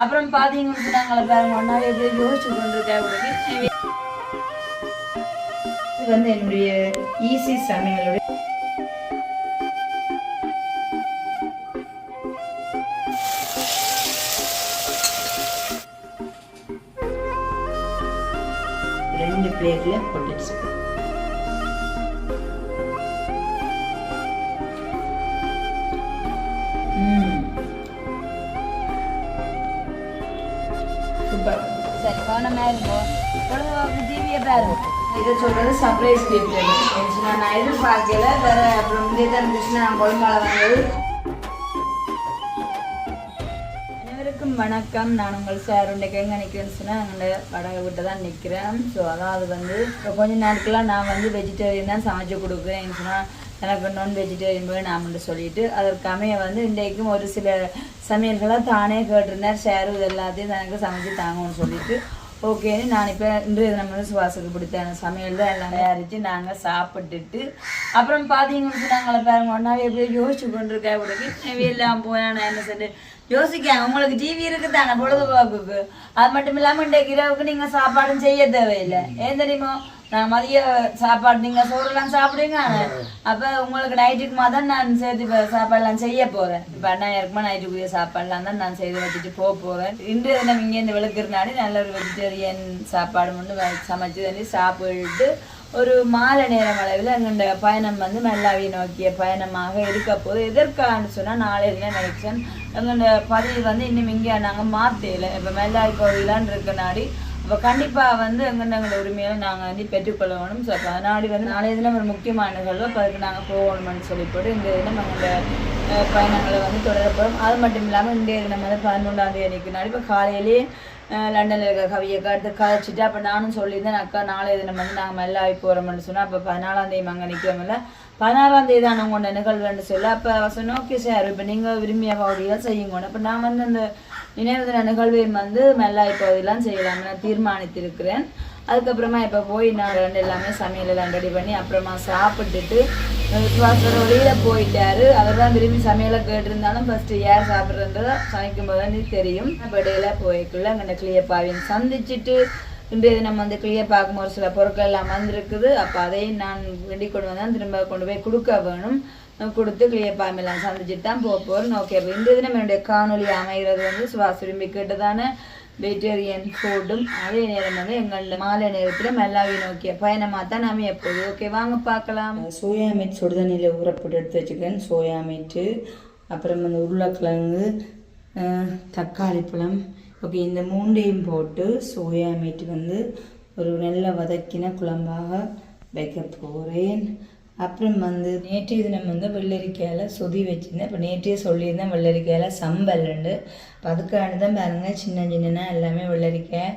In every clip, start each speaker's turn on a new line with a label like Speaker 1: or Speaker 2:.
Speaker 1: அப்புறம் பார்த்தீங்கன்னு நாங்களை பாருங்க ஒன்றா எப்படி யோசிச்சு கொண்டிருக்கேன்
Speaker 2: இது வந்து என்னுடைய ஈஸி சமையலுடைய சர்ப்ரைஸ் கிஃப்ட் நான் எதிர்பார்க்கல. வேற அப்புறம் முந்தைய தான் இருந்துச்சுன்னா நான் குழம்பால
Speaker 1: அனைவருக்கும் வணக்கம். நான் உங்கள் சார் இன்றைக்கு எங்கே நிற்கிறேன்னு சொன்னால் எங்களோட வடகை விட்டு தான் நிற்கிறேன் ஸோ அதாவது வந்து இப்போ கொஞ்ச நாட்களாக நான் வந்து வெஜிடேரியன் தான் சமைச்சு கொடுக்குறேன். சொன்னால் எனக்கு நான் வெஜிடேரியன் போய் மட்டும் சொல்லிட்டு அதற்கு அமைய வந்து இன்றைக்கும் ஒரு சில சமையல்களாக தானே கேட்டிருந்தார். ஷேரு இது எல்லாத்தையும் எனக்கு சமைச்சு தாங்கன்னு சொல்லிட்டு ஓகேன்னு நான் இப்போ இன்றைய நம்ம வந்து சுவாசத்துக்கு சமையல் தான் எல்லாம் தயாரித்து நாங்கள் சாப்பிட்டுட்டு அப்புறம் பார்த்தீங்கன்னு நாங்களை பாருங்க ஒன்றாவே எப்படியோ யோசிச்சு கொண்டிருக்கேன் உடனே எல்லாம் போனால் நான் என்ன சொல்லி யோசிக்காங்க உங்களுக்கு டிவி இருக்குதானே பொழுதுபோக்குக்கு? அது மட்டும் இல்லாமல் இன்றைக்கு இரவுக்கு நீங்கள் சாப்பாடும் செய்ய தேவையில்லை. ஏன் தெரியுமோ? நான் மதிய சாப்பாடு நீங்கள் சோறுலாம் சாப்பிடுங்க. அப்போ உங்களுக்கு நைட்டுக்கு தான் நான் சேர்த்து சாப்பாடுலாம் செய்ய போகிறேன் இப்போ அண்ணா இருக்குமா நைட்டுக்குரிய சாப்பாடுலாம் தான் நான் செய்து வச்சுட்டு போக போகிறேன் இன்று தினம் இங்கேருந்து விளக்குறனாடி நல்ல ஒரு வெஜிடேரியன் சாப்பாடு மட்டும் சமைச்சு தண்ணி சாப்பிட்டு ஒரு மாலை நேரம் அளவில் எங்களுடைய பயணம் வந்து மெல்லாவியை நோக்கிய பயணமாக இருக்க போது எதற்கான்னு சொன்னால் நாளைய தினம் நினைச்சேன் எங்களுடைய பதிவு வந்து இன்னும் இங்கே நாங்கள் மாற்றல இப்போ மெல்லாவி பகுதியிலான் இருக்க இப்போ கண்டிப்பாக வந்து எங்கள்கிட்ட உரிமையை நாங்கள் வந்து பெற்றுக்கொள்ள வேணும் ஸோ அப்போ அதனாடி வந்து நாளைய தினம் ஒரு முக்கியமான நிகழ்வு அப்போ அதுக்கு நாங்கள் போகணும்னு சொல்லி போட்டு இந்த தினம் எங்களோட பயணங்களை வந்து தொடரப்படும் அது மட்டும் இல்லாமல் இன்றைய தினம் வந்து பதினொன்றாம் தேதிக்கு நாள் இப்போ காலையிலேயே லண்டனில் இருக்க கவியை கருத்து கதைச்சிட்டு அப்போ நானும் சொல்லியிருந்தேன் அக்கா நாளைய தினம் வந்து நாங்கள் மெல்லாவி போகிறோம்னு சொன்னால் அப்போ பதினாலாம் தேதி அங்கே நிற்கிறோம்ல பதினாறாம் தேதி தான் உங்களோட நிகழ்வுன்னு சொல்ல அப்போ சொன்னோம் ஓகே சார் இப்போ நீங்கள் விரும்பிய பகுதியாக செய்யுங்க அப்போ நான் வந்து அந்த நினைவு தின நிகழ்வையும் வந்து மெல்லாய் பகுதியெல்லாம் செய்யலாம்னு நான் தீர்மானித்திருக்கிறேன். அதுக்கப்புறமா இப்போ போய் நான் ரெண்டு எல்லாமே சமையல் எல்லாம் ரெடி பண்ணி அப்புறமா சாப்பிட்டுட்டு சுவாசோட வெளியில் போயிட்டாரு. அவர் தான் விரும்பி சமையலை கேட்டிருந்தாலும் ஃபஸ்ட்டு யார் சாப்பிட்றதுன்றத சமைக்கும் போது தெரியும். படையில் போய்க்குள்ள அங்கே கிளியப்பாவையும் சந்திச்சுட்டு இன்றைய தினம் வந்து கிளியப்பாக்கும் ஒரு சில பொருட்கள் எல்லாம் வந்திருக்குது. அப்போ அதையும் நான் வேண்டிக் கொண்டு வந்தால் திரும்ப கொண்டு போய் கொடுக்க வேணும். கொடுத்து கிளியப்பாமெல்லாம் சந்திச்சுட்டு தான் போக போகிறேன் ஓகே அப்போ இந்த தினம் என்னுடைய காணொலி அமைகிறது வந்து சுவாஸ் விரும்பி கேட்டதான வெஜிடேரியன் ஃபுட்டும் அதே நேரம் வந்து எங்கள் மாலை நேரத்தில் மெல்லாவி நோக்கிய பயணமாக தான் நாம எப்போது ஓகே வாங்க பார்க்கலாம்.
Speaker 2: சோயா மீட் சுடுதண்ணியில் ஊறப்பட்டு எடுத்து வச்சுக்கிறேன். சோயா மீட்டு அப்புறம் அந்த உருளைக்கிழங்கு தக்காளி பழம். ஓகே இந்த மூண்டையும் போட்டு சோயா மீட் வந்து ஒரு நல்ல வதக்கின குழம்பாக வைக்க போகிறேன். அப்புறம் வந்து நேற்றைய தினம் வந்து வெள்ளரிக்காயில் சொதி வச்சுருந்தேன். இப்போ நேற்றையே சொல்லியிருந்தேன் வெள்ளரிக்காயில் சம்பல் உண்டு இப்போ அதுக்காக தான் பாருங்கள் சின்ன சின்னனா எல்லாமே வெள்ளரிக்காய்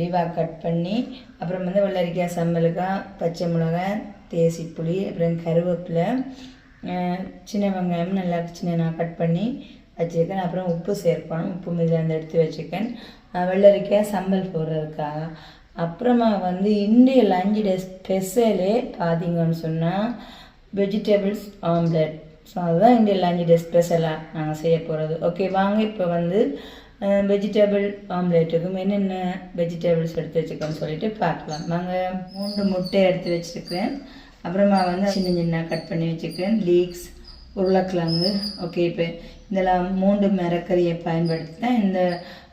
Speaker 2: டிவாக கட் பண்ணி அப்புறம் வந்து வெள்ளரிக்காய் சம்பலுக்காக பச்சை மிளகாய் தேசிப்புளி அப்புறம் கருவேப்பிலை சின்ன வெங்காயம் நல்லா சின்ன கட் பண்ணி வச்சுருக்கேன். அப்புறம் உப்பு சேர்க்கணும். உப்பு மீதில் அந்த எடுத்து வச்சுருக்கேன். வெள்ளரிக்காய் சம்பல் போடுறதுக்காக. அப்புறமா வந்து இந்திய லஞ்சு டே ஸ்பெஷலே பார்த்தீங்கன்னு சொன்னால் வெஜிடபிள்ஸ் ஆம்லெட் ஸோ அதுதான் இந்திய லஞ்சு டே ஸ்பெஷலாக நாங்கள் செய்ய போகிறது ஓகே வாங்க இப்போ வந்து வெஜிடபிள் ஆம்லேட்டுக்கும் என்னென்ன வெஜிடபிள்ஸ் எடுத்து வச்சுக்கோன்னு சொல்லிட்டு பார்க்கலாம். நாங்கள் மூன்று முட்டை எடுத்து வச்சுருக்கிறேன். அப்புறமா வந்து சின்ன சின்ன கட் பண்ணி வச்சுக்கிறேன் லீக்ஸ் உருளைக்கிழங்கு. ஓகே இப்போ இதெல்லாம் மூன்று மரக்கறியை பயன்படுத்தி தான் இந்த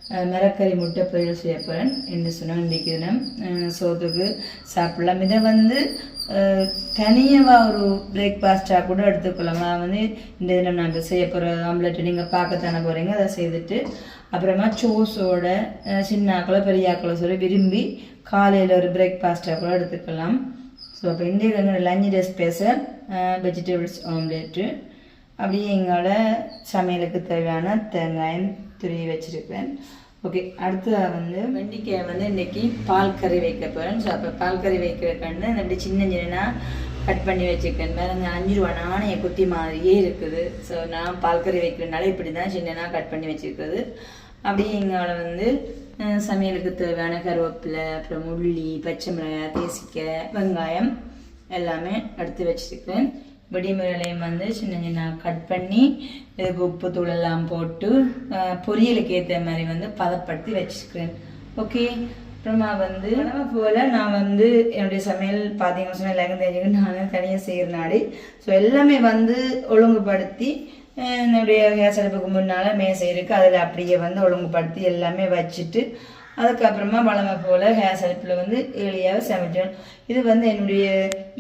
Speaker 2: அஹ், முட்டை பொரியல் செய்ய போகிறேன் என்று சொன்னால் இன்றைக்கு தினம் சோத்துக்கு சாப்பிடலாம். இதை வந்து தனியாக ஒரு பிரேக்ஃபாஸ்ட்டாக கூட எடுத்துக்கொள்ளலாம் நான் வந்து இந்த தினம் நாங்கள் செய்ய போகிற ஆம்லெட்டு நீங்கள் பார்க்கத்தானே போகிறீங்க அதை செய்துட்டு அப்புறமா சோஸோட சின்னாக்களோ பெரியாக்களோ சொல்லி விரும்பி காலையில் ஒரு பிரேக்ஃபாஸ்ட்டாக கூட எடுத்துக்கலாம். ஸோ அப்போ இந்திய எங்களோட lunch day special vegetables omelette அப்படியே எங்களோட சமையலுக்கு தேவையான தேங்காயம் துருவி வச்சுருப்பேன். ஓகே அடுத்ததாக வந்து வெண்டிக்காய் வந்து இன்னைக்கு பால் கறி வைக்க போகிறேன் ஸோ அப்போ பால் கறி வைக்கிற இந்த இப்படி சின்ன சின்ன கட் பண்ணி வச்சுருக்கேன். வேறு இந்த அஞ்சு ரூபா நாணய குத்தி மாதிரியே இருக்குது. ஸோ நான் பால் கறி வைக்கிறனால இப்படி தான் சின்னனா கட் பண்ணி வச்சுருக்குது அப்படியே எங்களோட வந்து சமையலுக்கு தேவையான கருவேப்பிலை அப்புறம் உள்ளி பச்சை மிளகாய் தேசிக்காய் வெங்காயம் எல்லாமே எடுத்து வச்சுருக்கேன். விடிமுறையிலையும் வந்து சின்ன சின்ன கட் பண்ணி இதுக்கு உப்பு தூள் எல்லாம் போட்டு பொரியலுக்கு ஏற்ற மாதிரி வந்து பதப்படுத்தி வச்சுக்கிறேன். ஓகே அப்புறமா வந்து உணவு போல் நான் வந்து என்னுடைய சமையல் பார்த்தீங்கன்னு சொன்னால் எல்லாருக்கும் தெரிஞ்சுக்கிட்டு நான் தனியாக செய்கிற நாடு. ஸோ எல்லாமே வந்து ஒழுங்குபடுத்தி என்னுடைய கேஸ் அடுப்புக்கு முன்னால் மேசை இருக்குது அதில் அப்படியே வந்து ஒழுங்குபடுத்தி எல்லாமே வச்சுட்டு அதுக்கப்புறமா வளமை போல் ஹேர் அடுப்பில் வந்து ஏழியாக சமைச்சோம். இது வந்து என்னுடைய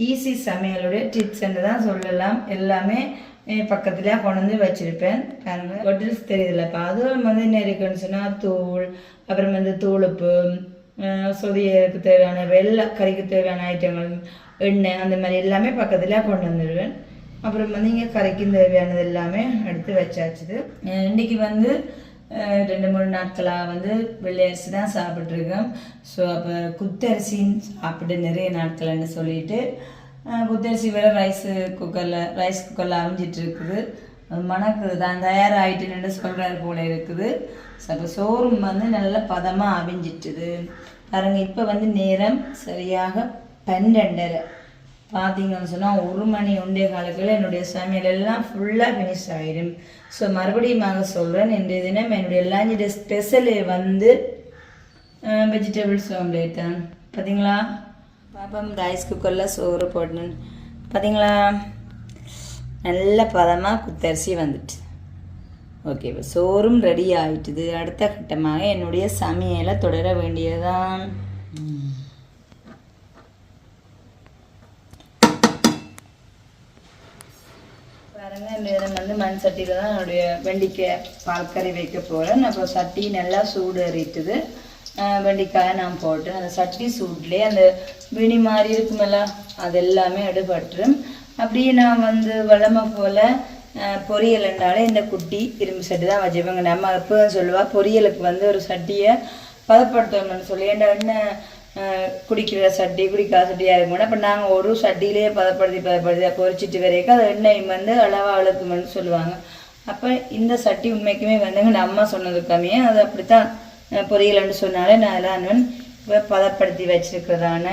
Speaker 2: ஈஸி சமையலுடைய டிப்ஸ்ன்னு தான் சொல்லலாம். எல்லாமே பக்கத்தில் கொண்டு வந்து வச்சுருப்பேன். பாருங்க ஹோட்டல்ஸ் தெரியுதுல்லப்பா அதுவும் வந்து என்ன இருக்குன்னு சொன்னால் தூள் அப்புறம் வந்து தூளுப்பு அஹ் சொதியருக்கு தேவையான வெள்ளை கறிக்கு தேவையான ஐட்டங்கள் எண்ணெய் அந்த மாதிரி எல்லாமே பக்கத்தில் கொண்டு வந்துடுவேன் அப்புறம் வந்து இங்கே கறிக்கு தேவையானது எல்லாமே எடுத்து வச்சாச்சுது இன்றைக்கி வந்து ரெண்டு மூணு நாட்களாக வந்து வெள்ளை அரிசி தான் சாப்பிட்ருக்கோம் ஸோ அப்போ குத்தரிசின்னு சாப்பிட்டு நிறைய நாட்கள்னு சொல்லிட்டு குத்தரிசி வேறு ரைஸ் குக்கரில் ரைஸ் குக்கரில் அவிஞ்சிட்டு இருக்குது. அது மணக்குது தான் தயாராகிட்டுன்னு சொல்கிறாரு போல இருக்குது. ஸோ அப்போ சோறும் வந்து நல்ல பதமாக அவிஞ்சிட்டுது. பாருங்கள் இப்போ வந்து நேரம் சரியாக பன்னெண்டரை பார்த்தீங்கன்னு சொன்னால் ஒரு மணி ஒன்றே காலத்தில் என்னுடைய சமையல் எல்லாம் ஃபுல்லாக ஃபினிஷ் ஆகிடும் ஸோ மறுபடியும் சொல்கிறேன் இன்றைய தினம் என்னுடைய லஞ்ச் ஸ்பெஷலு வந்து வெஜிடபிள்ஸ் ஆம்லேட் தான். பார்த்தீங்களா பாப்பம் ரைஸ் குக்கரில் சோறு போட்டேன் பார்த்தீங்களா நல்ல பதமாக குத்தரிசி வந்துட்டு. ஓகே இப்போ சோறும் ரெடி ஆயிட்டுது. அடுத்த கட்டமாக என்னுடைய சமையலை தொடர வேண்டியதுதான். பாருங்க இந்த வந்து மண் சட்டியில் தான் என்னுடைய வெண்டிக்காய் பால்கறி வைக்க போகிறேன் அப்போ சட்டி நல்லா சூடு ஏறிட்டுது வெண்டிக்காயை நான் போட்டேன். அந்த சட்டி சூட்லேயே அந்த வினி மாதிரி இருக்குமல்ல அது எல்லாமே எடுபட்டுரும். அப்படியே நான் வந்து வளமை போல் பொரியல் என்றாலே இந்த குட்டி இரும்பு சட்டி தான் வச்சுப்பேங்க நம்ம எப்போ சொல்லுவா பொரியலுக்கு வந்து ஒரு சட்டியை பதப்படுத்தணும்னு சொல்லி. என்ன குடிக்கிற சட்டி குடிக்காத சட்டியாக இருக்கும் அப்போ நாங்கள் ஒரு சட்டியிலேயே பதப்படுத்தி பதப்படுத்தி பொரிச்சிட்டு வரைக்கும் அது எண்ணெய் வந்து அளவாக அழுக்குமென்னு சொல்லுவாங்க. அப்போ இந்த சட்டி உண்மைக்குமே வந்துங்க நம்ம அம்மா சொன்னது கம்மியே. அது அப்படித்தான் பொரியலன்னு சொன்னாலே நான் அதெல்லாம் இப்போ பதப்படுத்தி வச்சிருக்கிறதான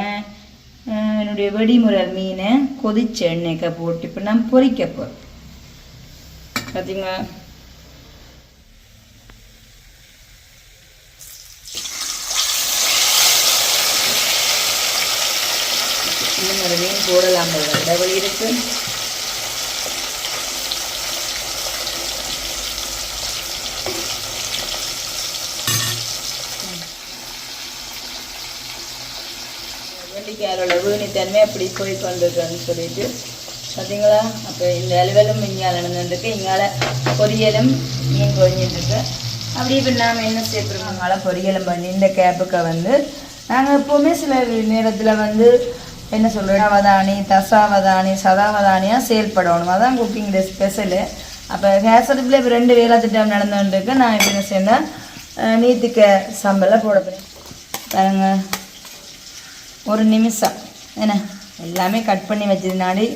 Speaker 2: என்னுடைய வெடிமுறை மீனை கொதிச்ச எண்ணெய்க்க போட்டு இப்போ நான் பொறிக்க போகிறேன் பார்த்தீங்களா இன்னும் ஒரு மீன் போடலாம் போல இருக்கு. வெண்டிக்காயோட வீணித்தன்மை அப்படி போய் கொண்டிருக்குன்னு சொல்லிட்டு பார்த்தீங்களா? அப்போ இந்த அலுவலும் இங்கால நடந்துருக்கு இங்கால பொரியலும் மீன் பொரிஞ்சிட்டு அப்படி இப்போ நாம் என்ன செய்யப்படுறோம் அங்கால பொரியலும் பண்ணி இந்த கேப்புக்கு வந்து நாங்கள் எப்போவுமே சில நேரத்தில் வந்து என்ன சொல்கிறோம் அவதானி தசாவதானி சதாவதானியாக செயல்படணும். அதான் குக்கிங் ஸ்பெஷலு அப்போ கேஸ் அடுப்பில் இப்போ ரெண்டு வேலை திட்டம் நடந்துருக்கு நான் இப்போ என்ன செய்யணும் நீத்துக்க சம்பளம் போட போகிறேன் பாருங்க. ஒரு நிமிஷம். என்ன? எல்லாமே கட் பண்ணி வச்சதுனாடி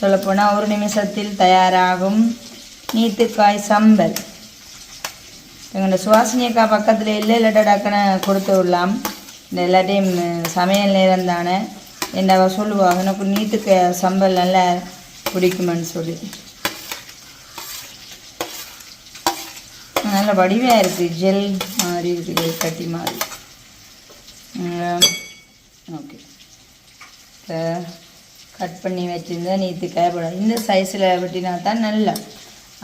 Speaker 2: சொல்லப்போனால் ஒரு நிமிஷத்தில் தயாராகும் நீத்துக்காய் சம்பல். எங்களோட சுவாசினியக்கா பக்கத்தில் இல்லை இல்லாட்டா டக்குன்னு கொடுத்து விடலாம். இந்த எல்லாத்தையும் சமையல் நேரம் தானே. என்ன அவ எனக்கு நீத்துக்கு சம்பல் நல்லா பிடிக்குமென்னு சொல்லி. நல்ல வடிவாக இருக்குது ஜெல் மாதிரி இருக்குது கட்டி மாதிரி. ஓகே இப்போ கட் பண்ணி வச்சுருந்தா நீத்துக்காய் போடும் இந்த சைஸில் வெட்டினா தான் நல்லா.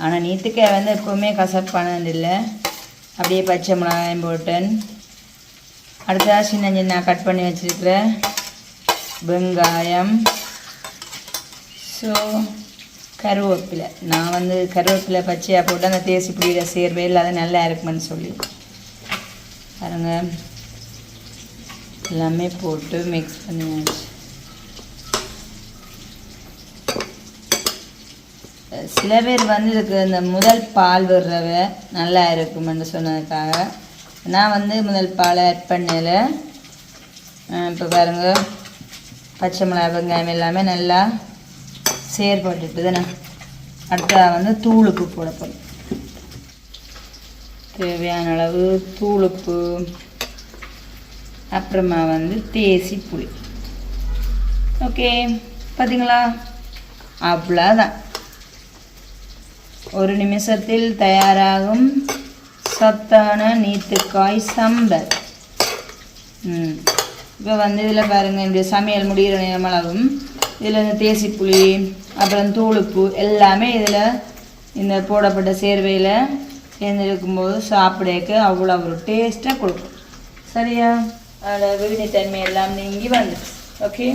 Speaker 2: ஆனால் நீத்துக்காய் வந்து எப்போவுமே கசப்பானது இல்லை. அப்படியே பச்சை மிளகாயம் போட்டேன். அடுத்ததாக சின்ன சின்ன கட் பண்ணி வச்சுருக்கிறேன் வெங்காயம். ஸோ கருவேப்பிலை. நான் வந்து கருவேப்பிலை பச்சையாக போட்டு அந்த தேசி புளியில சேர்வே இல்லாத நல்லா இருக்குமென்னு சொல்லி. பாருங்க. எல்லாமே போட்டு மிக்ஸ் பண்ணியாச்சு. சில பேர் வந்து இதுக்கு இந்த முதல் பால் விடுறவ நல்லா இருக்குமென்னு சொன்னதுக்காக. நான் வந்து முதல் பாலை ஆட் பண்ணல. இப்போ பாருங்கள் பச்சை மிளகாய் வெங்காயம் எல்லாமே நல்லா செயற்பட்டுட்டு தானே அடுத்ததாக வந்து தூளுப்பு போட போகிறோம் தேவையான அளவு தூளுப்பு. அப்புறமா வந்து தேசி புளி. ஓகே பார்த்தீங்களா அவ்வளோதான் ஒரு நிமிஷத்தில் தயாராகும் சத்தான நீத்துக்காய் சம்பல். ம். இப்போ வந்து இதில் பாருங்கள் இந்த சமையல் முடிகிற நேரமளவும் இதில் இந்த தேசிப்புளி அப்புறம் தூளுப்பு எல்லாமே இதில் இந்த போடப்பட்ட சேர்வையில் சேர்ந்துருக்கும்போது சாப்பிடக்கு அவ்வளோ ஒரு டேஸ்ட்டாக கொடுக்கும். சரியா? அதில் விழித்தன்மை எல்லாம் நீங்கி வந்துடுச்சு ஓகே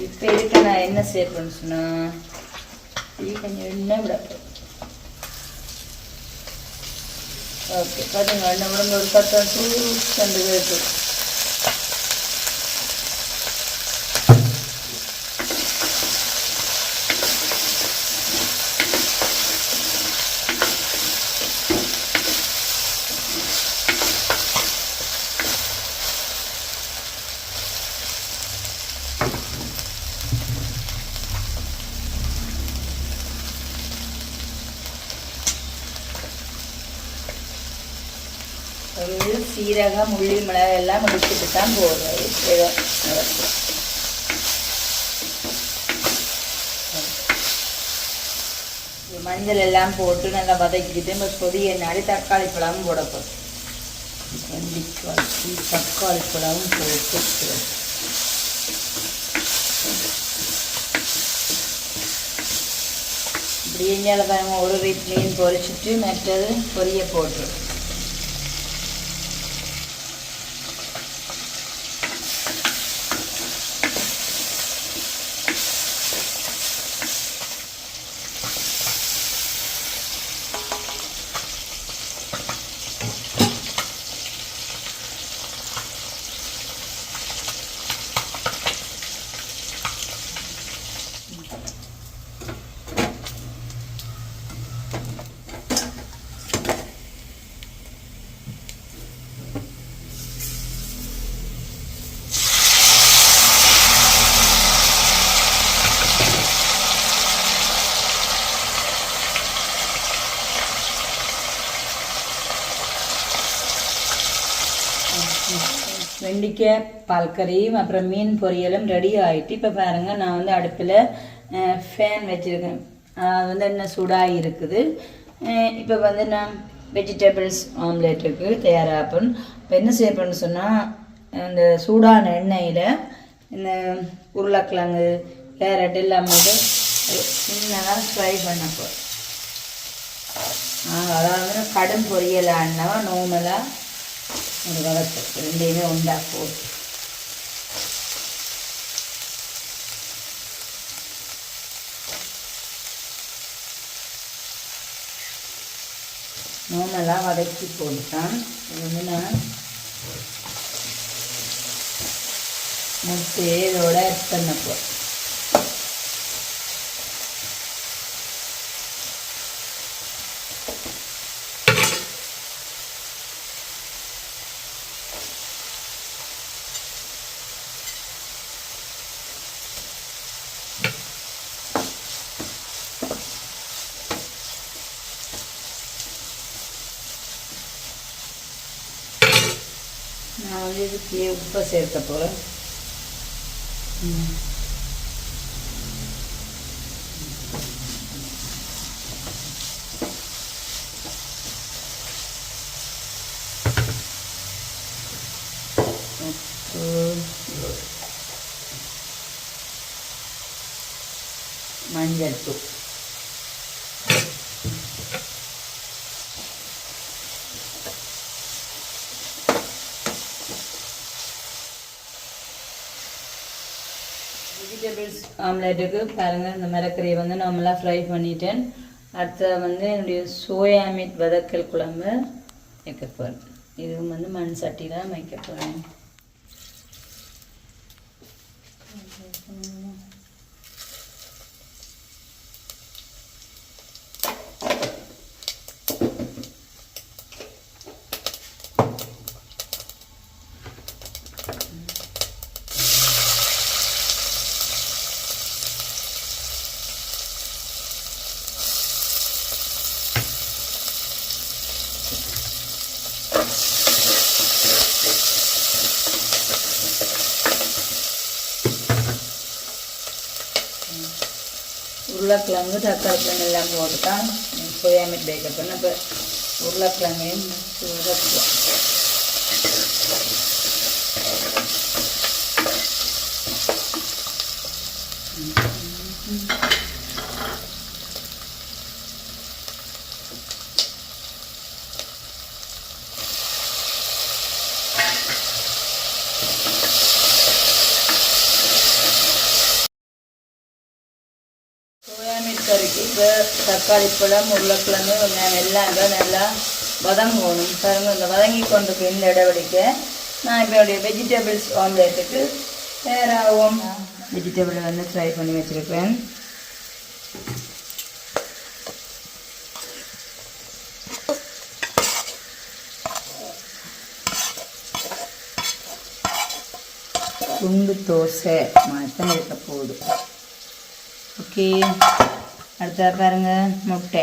Speaker 2: இப்போ இதுக்கு நான் என்ன சேர்ப்பேன்னு சொன்னால் இது கொஞ்சம் எண்ணெய் விட ஓகே பார்த்தீங்க எண்ணெய் விடுங்க ஒரு பத்து ரெண்டு பேருக்கு சீரகம் உள்ளி மிளகாய் எல்லாம் முடிச்சுட்டு தான் போடுறது ஏதோ மஞ்சள் எல்லாம் போட்டு நல்லா வதக்கிட்டு நம்ம கொதி நாடி தக்காளி பழமும் போடப்போம் வெண்டிக்காய் தக்காளி பழமும் போட்டு இப்படி எஞ்சால பாருங்க ஒரு வீட்லேயும் பொறிச்சிட்டு மற்றது பொரிய போட்டுரும் வெண்டிக்காய் பால்கறியும் அப்புறம் மீன் பொரியலும் ரெடி ஆகிட்டு இப்போ பாருங்கள் நான் வந்து அடுப்பில் ஃபேன் வச்சுருக்கேன். அது வந்து என்ன சூடாக இருக்குது. இப்போ வந்து நான் வெஜிடபிள்ஸ் ஆம்லேட்டுக்கு தயாராப்பன் இப்போ என்ன செய்யப்போன்னு சொன்னால் இந்த சூடான எண்ணெயில் இந்த உருளைக்கிழங்கு கேரட் இல்லாமல் சின்னதாக ஃப்ரை பண்ணப்போ அதாவது கடும் பொரியலான்னா நோமலாக ஒரு வளர்த்து ரெண்டையுமே உண்டா? போட்டு நோமெல்லாம் வதக்கி போட்டுட்டான் இது வந்து நான் முட்டையை இதோட ஆட் பண்ண போகிறேன் நான் வந்து இதுக்கு உப்பை சேர்க்க போகிறேன் மஞ்சள் தூள் வெஜிடபிள்ஸ் ஆம்லேட்டுக்கு பாருங்கள் இந்த மிரக்கறியை வந்து நார்மலாக ஃப்ரை பண்ணிட்டேன். அடுத்த வந்து என்னுடைய சோயா மீட் வதக்கல் குழம்பு வைக்க போகிறேன் இதுவும் வந்து மண் சட்டி தான் வைக்க போகிறேன்
Speaker 1: உருளைக்கிழங்கு தக்காளி பழம் எல்லாம் போட்டு தான் சோயா மீட் பேக்கப் பண்ண இப்போ உருளைக்கிழங்கையும் வதக்குவோம் சோயா மீட் கறிக்கு இப்போ தக்காளிப்பழம் உருளைக்கிழங்கு வெங்காயம் எல்லாம் நல்லா வதங்கணும். பாருங்க இந்த வதங்கி கொண்டு இந்த இடவெளிக்க நான் இப்போ என்னுடைய வெஜிடபிள்ஸ் ஆம்லேட்டுக்கு தயாராகும் வெஜிடபிள் வந்து ஃப்ரை பண்ணி வச்சுருப்பேன் குண்டு தோசை மாதிரி தான் இருக்க போகுது ஓகே அடுத்தது பாருங்க முட்டை.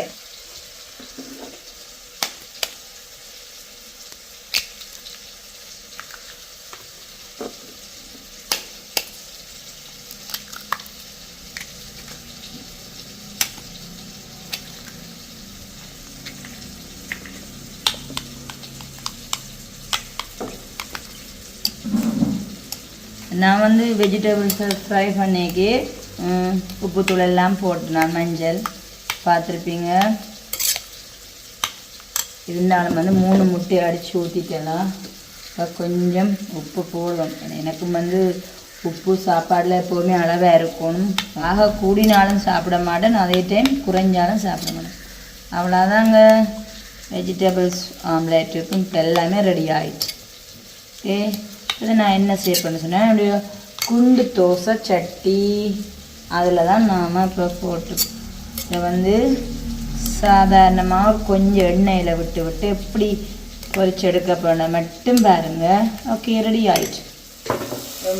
Speaker 1: நான் வந்து வெஜிடபிள்ஸை ஃப்ரை பண்ணிக்கி உப்புத்தூள் எல்லாம் போட்டுனேன் மஞ்சள். பார்த்துருப்பீங்க. இருந்தாலும் வந்து மூணு முட்டையை அடித்து ஊற்றிக்கலாம் கொஞ்சம் உப்பு போடும் எனக்கு வந்து உப்பு சாப்பாடில் எப்போவுமே அளவாக இருக்கணும். ஆக கூடினாலும் சாப்பிட மாட்டேன். அதே டைம் குறைஞ்சாலும் சாப்பிட மாட்டேன். அவ்வளோதாங்க வெஜிடபிள்ஸ் ஆம்லேட்டுக்கும் இப்போ எல்லாமே ரெடி ஆகிடுச்சு ஓகே இது நான் என்ன செய்ய பண்ண சொன்னேன் என்னுடைய குண்டு தோசை சட்டி. அதில் தான் நாம் இப்போ போட்டு இதை வந்து சாதாரணமாக ஒரு கொஞ்சம் எண்ணெயில் விட்டு விட்டு எப்படி பொரிச்சு எடுக்க போன மட்டும் பாருங்க. ஓகே ரெடி ஆயிடுச்சு.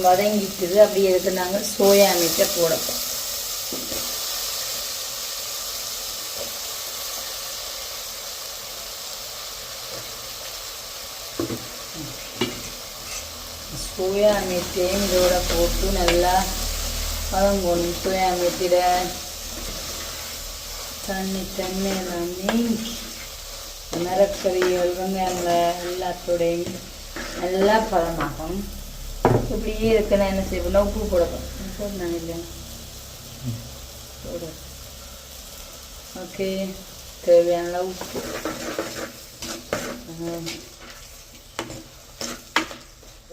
Speaker 1: வதங்கிட்டுது அப்படி எதுக்கு நாங்கள் சோயா மீட்டை போடப்போம் சோயா மீட்டையும் இதோட போட்டு நல்லா வதங்கணும் சோயா மீட்டில் தண்ணி தண்ணி எல்லாம் நீங்கி மரக்கறிகள் வெங்காயங்கள் எல்லாத்தோடையும் நல்லா பழமாகும் இப்படியே இருக்குன்னா என்ன செய்வோம் உப்பு போடணும். போடணும் இல்லையா? போட ஓகே. தேவையான அளவு உப்பு.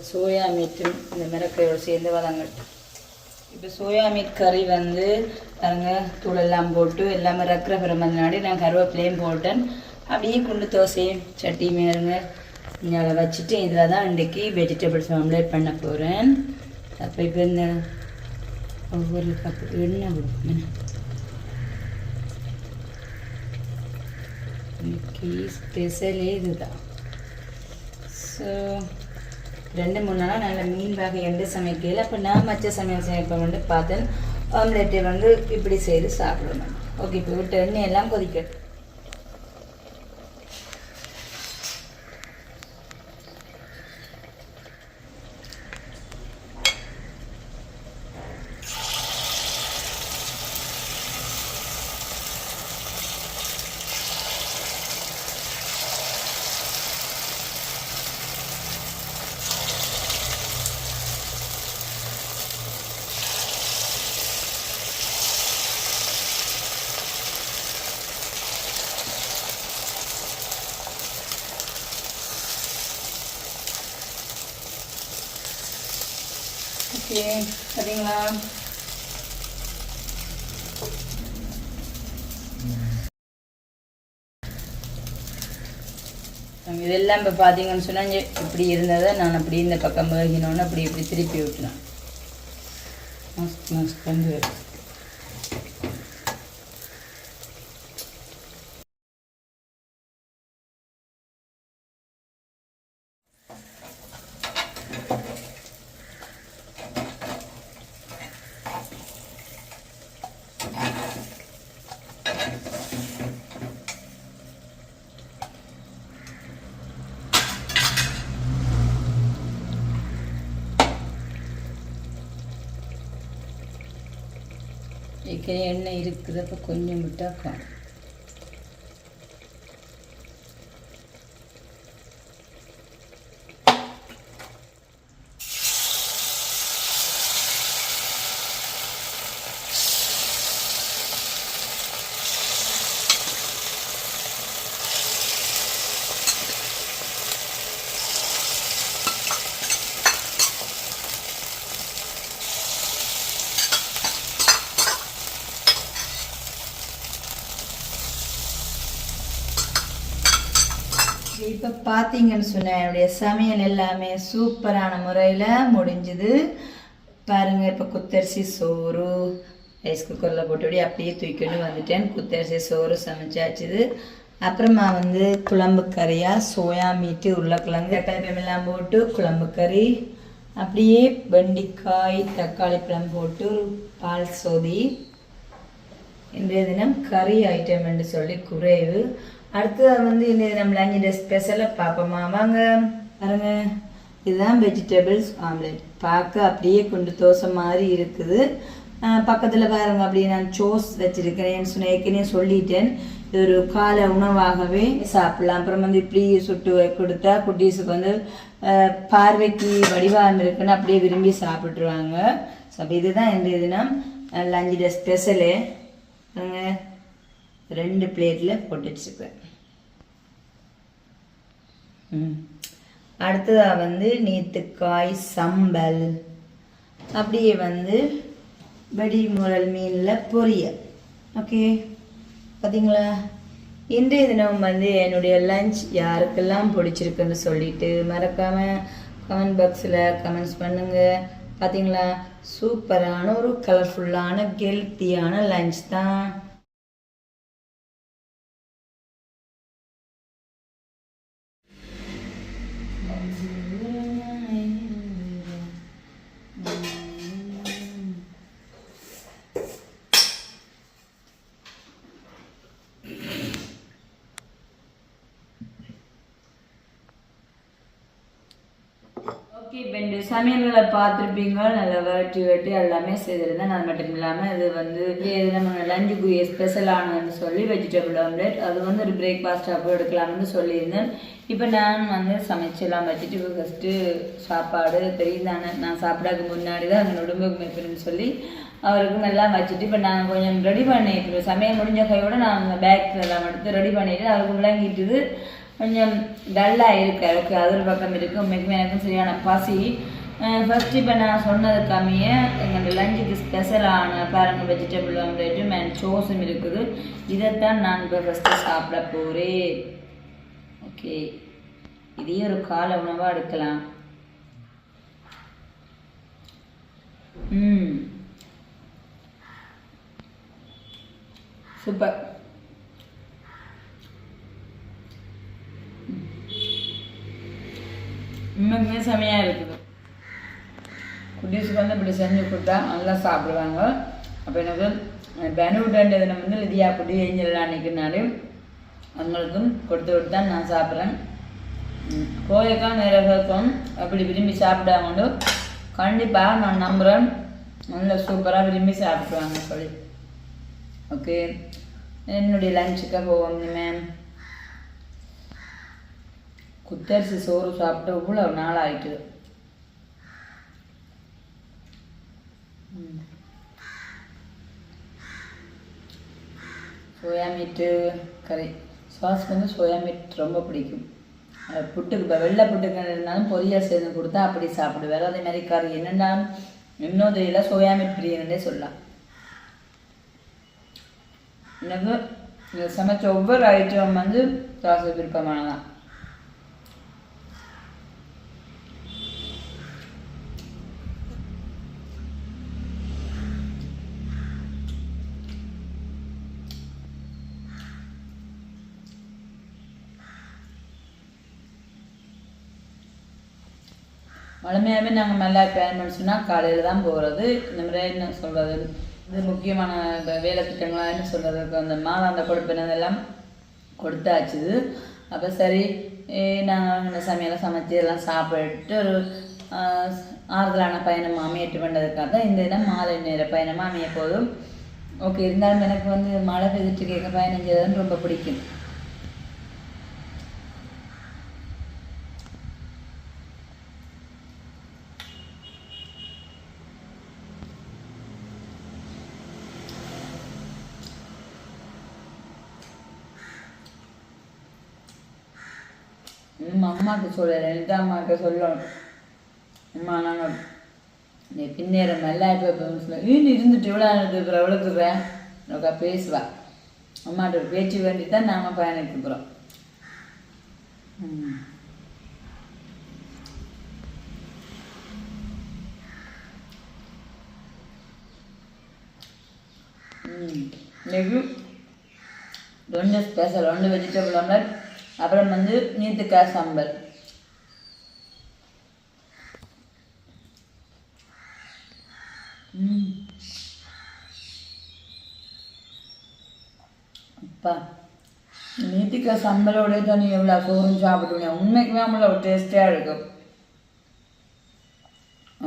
Speaker 1: சோயா மீட்டும் இந்த மிரக்கையோடு சேர்ந்து வதங்கட்டும் இப்போ சோயா மீட் கறி வந்து பாருங்க தூள் எல்லாம் போட்டு எல்லாமே ரக்கிற பிறமதினாடி நான் கருவேப்பிலையும் போட்டேன். அப்படியே குண்டு தோசையும் சட்டியும் இருங்க. இங்கே வச்சுட்டு இதில் தான் இன்றைக்கி வெஜிடபிள்ஸ் ஆம்லேட் பண்ண போகிறேன் அப்போ இப்போ இந்த ஒவ்வொரு கப்பு எண்ணெய் கொடுக்கும் இன்னைக்கு ஸ்பெஷலே இதுதான். ஸோ ரெண்டு மூணு நாளாக நல்ல மீன் வகை எண்டு சமைக்கல. அப்போ நான் மச்ச சமையல் சமைப்பேன் வந்து பார்த்தேன். ஆம்லெட்டை வந்து இப்படி செய்து சாப்பிடணும். ஓகே இப்போ விட்டு எண்ணெய் எல்லாம் கொதிக்கட்டும். ஓகே சரிங்களா? நம்ம இதெல்லாம் இப்போ பார்த்தீங்கன்னு சொன்னால் இப்படி இருந்ததை நான் அப்படி இந்த பக்கம் வேகினோன்னு அப்படி இப்படி திருப்பி விட்டுனேன் மஸ்த் மஸ்ட் வந்து
Speaker 2: எண்ணெய் இருக்கிறப்ப கொஞ்சம் விட்டால் காணும் இப்போ பார்த்தீங்கன்னு சொன்னேன் என்னுடைய சமையல் எல்லாமே சூப்பரான முறையில் முடிஞ்சுது. பாருங்கள் இப்போ குத்தரிசி சோறு ரைஸ் குக்கரில் போட்டு அப்படியே தூக்கிட்டு வந்துட்டேன். குத்தரிசி சோறு சமைச்சாச்சுது. அப்புறமா வந்து குழம்பு கறியாக சோயா மீட்டு உருளைக்கிழங்கு எல்லாம் போட்டு குழம்பு கறி அப்படியே வெண்டிக்காய் தக்காளி பழம் போட்டு பால் சோதி. இன்றைய தினம் கறி ஐட்டம் என்று சொல்லி குறைவு. அடுத்தது வந்து இன்னும் நம்ம லஞ்சில் ஸ்பெஷலாக பார்ப்போமா வாங்க. பாருங்க. இதுதான் வெஜிடபிள்ஸ் ஆம்லெட் பார்க்க அப்படியே குண்டு தோசை மாதிரி இருக்குது. பக்கத்தில் பாருங்க. அப்படியே நான் சோஸ் வச்சிருக்கிறேன். சொன்ன ஏற்கனவே சொல்லிட்டேன். இது ஒரு கால உணவாகவே சாப்பிடலாம். அப்புறம் வந்து இப்படி சுட்டு கொடுத்தா குட்டீஸுக்கு வந்து பார்வைக்கு வடிவாக இருக்குன்னு அப்படியே விரும்பி சாப்பிட்ருவாங்க ஸோ அப்போ இதுதான் எந்த தினம் லஞ்சில் ஸ்பெஷலு பாருங்க. ரெண்டு பிளேட்டில் போட்டு வச்சுருக்கேன் ம். அடுத்ததாக வந்து நீத்துக்காய் சம்பல். அப்படியே வந்து வெடி முரல் மீனில் பொரியல். ஓகே? பார்த்தீங்களா இன்றைய தினம் வந்து என்னுடைய லஞ்ச் யாருக்கெல்லாம் பிடிச்சிருக்குன்னு சொல்லிட்டு மறக்காமல் கமெண்ட் பாக்ஸில் கமெண்ட்ஸ் பண்ணுங்கள் பார்த்தீங்களா சூப்பரான ஒரு கலர்ஃபுல்லான ஹெல்த்தியான லஞ்ச் தான் ஓகே பெண்டு சமையல்களை பார்த்துருப்பீங்க. நல்லா வெட்டி வெட்டி எல்லாமே செய்திருந்தேன் அது மட்டும் இல்லாமல் இது வந்து இது நம்ம லஞ்சுக்கு ஸ்பெஷலானதுன்னு சொல்லி வெஜிடபிள் ஆம்லேட் அது வந்து ஒரு பிரேக்ஃபாஸ்ட்டாக எடுக்கலாம்னு சொல்லியிருந்தேன். இப்போ நான் வந்து சமைச்செல்லாம் வச்சுட்டு இப்போ ஃபஸ்ட்டு சாப்பாடு தெரியும் நான் சாப்பிடாதுக்கு முன்னாடி தான் அந்த உடம்புக்கு மேற்கணும்னு சொல்லி அவருக்கும் எல்லாம் வச்சுட்டு இப்போ நான் கொஞ்சம் ரெடி பண்ணிட்டு சமையல் முடிஞ்ச கையோட நான் பேக் எல்லாம் எடுத்து ரெடி பண்ணிட்டு அவருக்கு விளங்கிட்டுது. கொஞ்சம் டல்லாக இருக்கு. ஓகே அது ஒரு பக்கம் இருக்குது உண்மைக்குமே எனக்கும் சரியான பசி. ஃபஸ்ட்டு இப்போ நான் சொன்னது கம்மியே. எங்கள் லஞ்சுக்கு ஸ்பெஷலான பாருங்கள் வெஜிடபிள் ஆம்லேட்டும் அண்ட் சோஸும் இருக்குது. இதைத்தான் நான் இப்போ ஃபஸ்ட்டு சாப்பிட போகிறேன் ஓகே இதே ஒரு கால உணவாக எடுக்கலாம். ம். சூப்பர் இன்னுமே செமையாக இருக்குது. குட்டீஸுக்கு வந்து இப்படி செஞ்சு கொடுத்தா நல்லா சாப்பிடுவாங்க அப்போ எனக்கு பெனிஃபிட் தினம் வந்து லிதியா குட்டி ஏஞ்சல் அன்னைக்குனாலும் அவங்களுக்கும் கொடுத்து விட்டு தான் நான் சாப்பிட்றேன் கோயக்கா நிறகம் அப்படி விரும்பி சாப்பிடாமண்டு கண்டிப்பாக நான் நம்புகிறேன் நல்லா சூப்பராக விரும்பி சாப்பிடுவாங்க சொல்லி ஓகே என்னுடைய லஞ்சுக்காக போவோம் மேம் குத்தரிசி சோறு சாப்பிட்டு இவ்வளோ நாள் ஆயிட்டுது சோயா மீட்டு கறி. சுவாசுக்கு வந்து சோயா மீட் ரொம்ப பிடிக்கும். புட்டுக்கு இப்போ வெள்ளை புட்டுக்கு இருந்தாலும் பொரியல் சேர்ந்து கொடுத்தா அப்படி சாப்பிடுவேன் அதே மாதிரி கறி என்னென்னா இன்னும் தெரியல சோயா மீட் பிரியணுன்னே சொல்லலாம். எனக்கு சமைச்ச ஒவ்வொரு ஐட்டம் வந்து சுவாச விருப்பமானதான். வளமையாகவே நாங்கள் நல்லா பிளான் சொன்னால் காலையில் தான் போகிறது இந்த மாதிரி என்ன சொல்கிறது இது முக்கியமான இந்த வேலை திட்டங்களாக என்ன சொல்கிறது அந்த மாதாந்த கொடுப்பின இதெல்லாம் கொடுத்தாச்சுது அப்போ சரி நாங்கள் இந்த சமையலாம் சமைச்சு எல்லாம் சாப்பிட்டு ஒரு ஆறுதலான பயணம் அமையட்டு பண்ணதுக்காக தான் இந்த தினம் மாலை நேர பயணமாக அமைய போதும்.
Speaker 1: ஓகே இருந்தாலும் எனக்கு வந்து மழை பெய்துட்டு கேட்க பயணம் செய்யறதுன்னு ரொம்ப பிடிக்கும். நம்ம அம்மாவுக்கு சொல்லலை எனக்கு அம்மாவுக்கு சொல்லணும். அம்மா நாங்கள் நீ பின்னேறம் நல்லா இருப்பேன் சொல்ல ஈன்னு இருந்துட்டு இவ்வளோ இருக்கிற எவ்வளோக்குறேன் உனக்கா பேசுவா. அம்மாட்ட ஒரு பேச்சு வேண்டி தான் நாங்கள் பயணிக்கிறோம் ம் ம் இன்னைக்கு ரெண்டு ஸ்பெஷல் ரெண்டு வெஜிடபிள் ஆம்லெட் அப்புறம் வந்து நீத்துக்காய் சாம்பல். அப்பா நீத்திக்காய் சம்பளோடய தண்ணி எவ்வளோ சோறும் சாப்பிடுவீங்க உண்மைக்குமே நம்மள ஒரு டேஸ்டியாக இருக்கும்.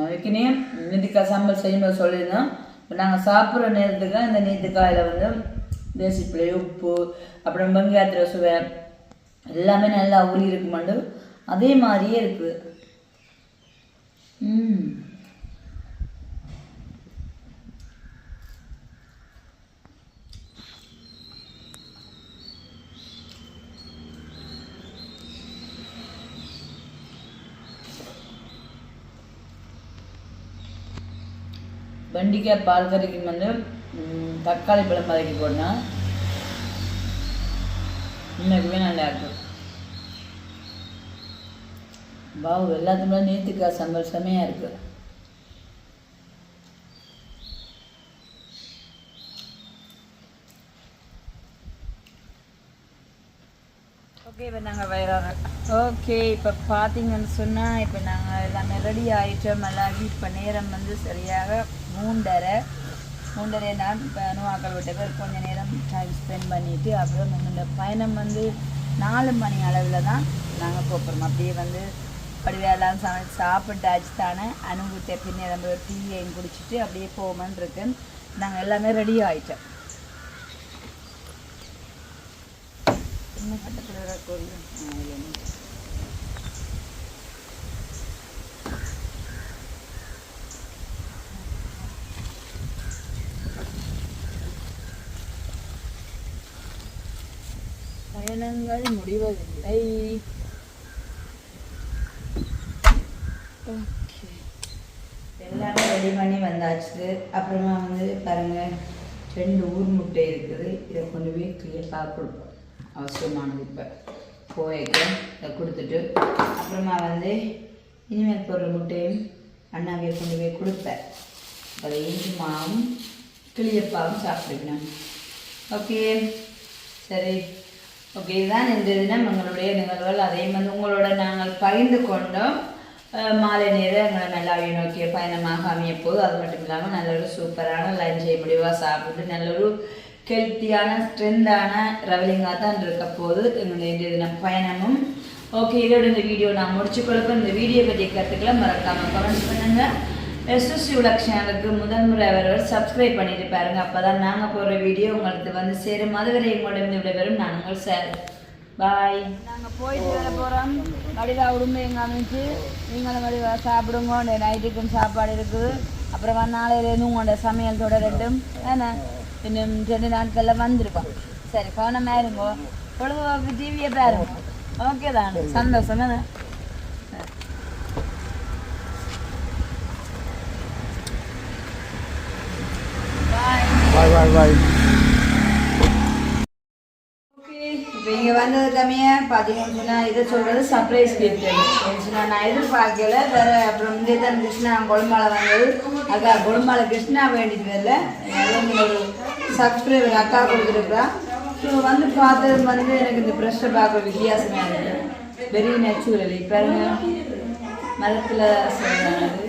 Speaker 1: அதுக்குனே நீத்திக்காய் சம்பல் செய்யும்போது சொல்லியிருந்தோம். இப்போ நாங்கள் சாப்பிட்ற நேரத்துக்கு இந்த நீத்திக்காயில் வந்து தேசிப்பிள்ளை உப்பு அப்புறம் வெங்காயத்தில் சுவை எல்லாமே நல்லா ஊறி இருக்குமாண்டு அதே மாதிரியே இருக்குது ம். வெண்டிக்காய் பால் கறிக்கு வந்து தக்காளி பழம் வதக்கி போடணும் இன்னைக்குமே நல்லா இருக்கும் பாவு எல்லாத்துக்குமே நேத்துக்காய் சம்பல் செமையாக இருக்கு. ஓகே இப்போ நாங்கள் வயிறாங்க ஓகே இப்போ பார்த்தீங்கன்னு சொன்னால் இப்போ நாங்கள் எல்லாமே ரெடி ஆகிட்டோம் எல்லாம் இப்போ நேரம் வந்து சரியாக மூன்றரை. மூன்றரை நான் இப்போ அணுவாக்கள் விட்ட பேர் கொஞ்ச நேரம் டைம் ஸ்பெண்ட் பண்ணிவிட்டு அப்புறம் எங்களோட பயணம் வந்து நாலு மணி அளவில் தான் நாங்கள் போகிறோம் அப்படியே வந்து படிவேலாம் சமைச்சு சாப்பிட்டாச்சு தானே. அனுபவித்த பின்னே நம்ம ஒரு டீயையும் குடிச்சிட்டு அப்படியே போவோமன்னு இருக்கு நாங்கள் எல்லாமே ரெடி ஆகிட்டோம் என்ன கட்டத்தில் பயணங்கள் முடிவதில்லை. ஓகே. எல்லாமே ரெடி பண்ணி வந்தாச்சு. அப்புறமா வந்து பாருங்க ரெண்டு ஊர் முட்டை இருக்குது. இதை கொண்டு போய் கிளியப்பாக கொடுப்போம். அவசியமானது இப்போ. போய்க்க இதை கொடுத்துட்டு அப்புறமா வந்து இனிமேல் போடுற முட்டையும் அண்ணாவையை கொண்டு போய் கொடுப்பேன். அதை இஞ்சி மாவும் கிளியப்பாவும் சாப்பிட்டுக்கணும் ஓகே. சரி. ஓகே இதுதான் இந்த தினம் எங்களுடைய நிகழ்வுகள் அதே மாதிரி உங்களோட நாங்கள் பகிர்ந்து கொண்டோம். மாலை நேரம் எங்களை நல்லாவே நோக்கிய பயணமாக அமையப்போது அது மட்டும் இல்லாமல் நல்ல ஒரு சூப்பரான லஞ்சை முடிவாக சாப்பிட்டு நல்ல ஒரு ஹெல்த்தியான ஸ்ட்ரென்த்தான ட்ரவலிங்காக தான் இருக்க போது எங்களுடைய இன்றைய தினம் பயணமும். ஓகே இதோட இந்த வீடியோ நான் முடிச்சு கொடுப்பேன். இந்த வீடியோ பற்றி கற்றுக்கலாம் மறக்காமல் கமெண்ட் பண்ணுங்கள் எஸ்எஸ்சி உலக் சேனலுக்கு முதல் முறை அவர்கள் சப்ஸ்கிரைப் பண்ணிட்டு பாருங்க. அப்பதான் நாங்க போடுற வீடியோ உங்களுக்கு வந்து சேரும். அதுவரை உங்களிடம் விடைபெறும் நான் உங்கள் சார் பாய் நாங்கள் போயிட்டு வர போகிறோம் வடிவா உடம்பு எங்கள் அமைச்சு நீங்களும் வடிவா சாப்பிடுங்க. நைட்டுக்கும் சாப்பாடு இருக்குது. அப்புறமா நாளையிலேருந்து உங்களோட சமையல் தொடரட்டும். ஏன்னா இன்னும் ரெண்டு நாட்களில் வந்திருக்கோம். சரி கவனமாக இருங்கோ பொழுதுபோக்கு டிவியை பாருங்க. ஓகே தான்? சந்தோஷம் தானே பாய்
Speaker 3: பாய் பாய் பாய்
Speaker 1: இப்போ பார்த்தீங்கன்னு சொன்னால் இதை சொல்கிறது சர்ப்ரைஸ் கிஃப்ட் சொன்னால் நான் எதிர்பார்க்கல. வேற அப்புறம் முந்தைய தான் கிருஷ்ணா கொழும்பாலை வந்தது. அக்கா கொழும்பாலை கிருஷ்ணா வேண்டிட்டு வரல ஒரு சப்ஸ்கிரைபர் அக்கா கொடுத்துருக்குறா ஸோ வந்து பார்த்தது வந்து எனக்கு இந்த ப்ரெஷ்ஷை பார்க்க வித்தியாசமாக இருக்குது வெரி நேச்சுரல் பாருங்க. மரத்தில் சொல்கிறாங்க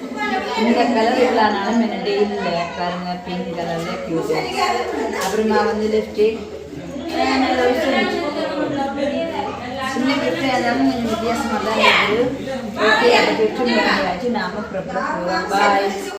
Speaker 1: இந்த கலர் இல்லானாலும் என்னட்டே இல்லை பாருங்க பிங்க் கலரில் கியூட் அப்புறமா வந்து லிப்ஸ்டிக் சின்ன கிஃப்ட் இருந்தாலும் கொஞ்சம் வித்தியாசமாக தான் இருக்குது ஓகே அதை கிஃப்ட் பண்ணியாச்சு நாம ப்ரிப்பேர் போகிறோம் பாய்